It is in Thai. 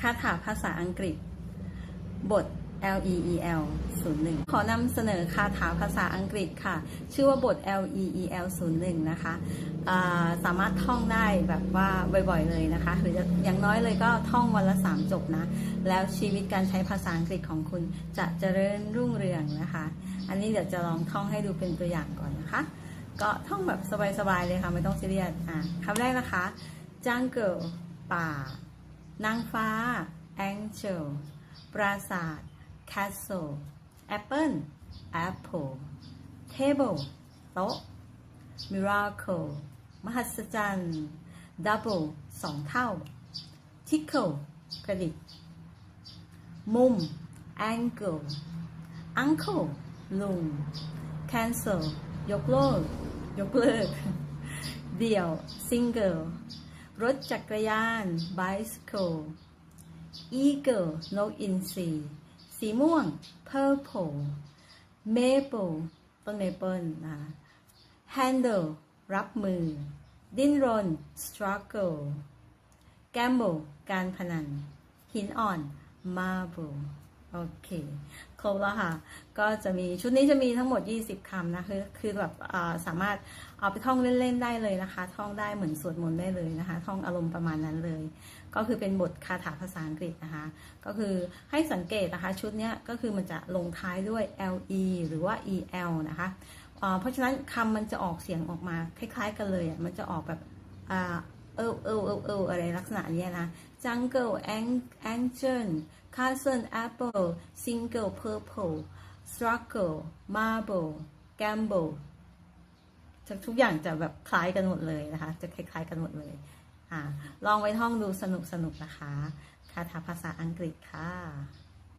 คาถาภาษาอังกฤษ บท L E E L 01 ขอนำเสนอคาถาภาษาอังกฤษค่ะ ชื่อว่าบท L E E L 01 นะคะาสามารถท่องได้แบบว่าบ่อยๆเลยนะคะ หรือจะอย่างน้อยเลยก็ท่องวันละ 3 จบนะ แล้วชีวิตการใช้ภาษาอังกฤษของคุณจะเจริญรุ่งเรืองนะคะ อันนี้เดี๋ยวจะลองท่องให้ดูเป็นตัวอย่างก่อนนะคะ ก็ท่องแบบสบายๆเลยค่ะ ไม่ต้องซีเรียสอะคำแรกนะคะ jungle ป่า นางฟ้า angel ปราสาท castle apple apple table โต๊ะ miracle มหัศจรรย์ double สองเท่า tickle กระดิกมุม angle uncle ลุง cancel ยกเลิกยกเลิก เดี่ยว single รถจักรยาน bicycle eagle นกอินทรีสีม่วง purple maple ต้นเมเปิลนะคะ handle รับมือ ดิ้นรน struggle gamble การพนัน หินอ่อน marble โอเค ครบแล้วค่ะ ก็จะมีชุดนี้จะมีทั้งหมด 20คำนะคือคือแบบสามารถเอาไปท่องเล่นๆได้เลยนะคะ ท่องได้เหมือนสวดมนต์ได้เลยนะคะ ท่องอารมณ์ประมาณนั้นเลย ก็คือเป็นบทคาถาภาษาอังกฤษนะคะ ก็คือให้สังเกตนะคะ ชุดนี้ก็คือมันจะลงท้ายด้วย le หรือว่า el นะคะเพราะฉะนั้นคำมันจะออกเสียงออกมาคล้าย ๆ กันเลยมันจะออกแบบ เออเออเออเอออะไรลักษณะนี้นะ jungle ang- angel cousin apple single purple struggle marble gamble จะทุกอย่างจะแบบคล้ายกันหมดเลยนะคะ จะคล้ายๆกันหมดเลยอ่าลองไว้ท่องดูสนุกๆนะคะ คาถาภาษาอังกฤษค่ะ